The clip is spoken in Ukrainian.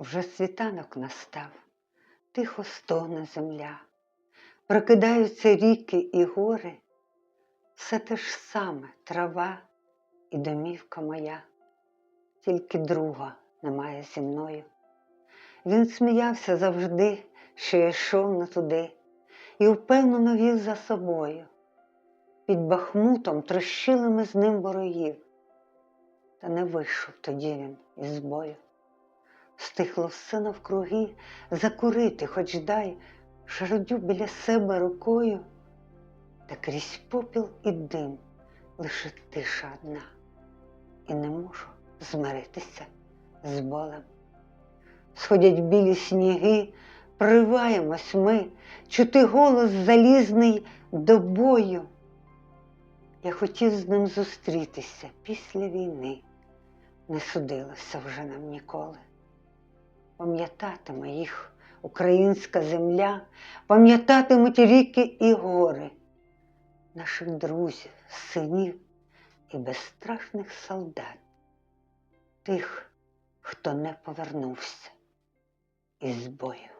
Вже світанок настав, тихо стогне земля, прокидаються ріки і гори, все те ж саме трава і домівка моя, тільки друга немає зі мною. Він сміявся завжди, що я йшов не туди, і впевнено вів за собою. Під бахмутом трощили ми з ним ворогів, та не вийшов тоді він із бою. Стихло все навкруги, закурити, хоч дай, шародю біля себе рукою, та крізь попіл і дим лише тиша одна, і не можу змиритися з болем. Сходять білі сніги, приваємось ми, чути голос залізний до бою. Я хотів з ним зустрітися після війни, не судилося вже нам ніколи. Пам'ятатиме їх українська земля, пам'ятатимуть ріки і гори, наших друзів, синів і безстрашних солдат, тих, хто не повернувся із бою.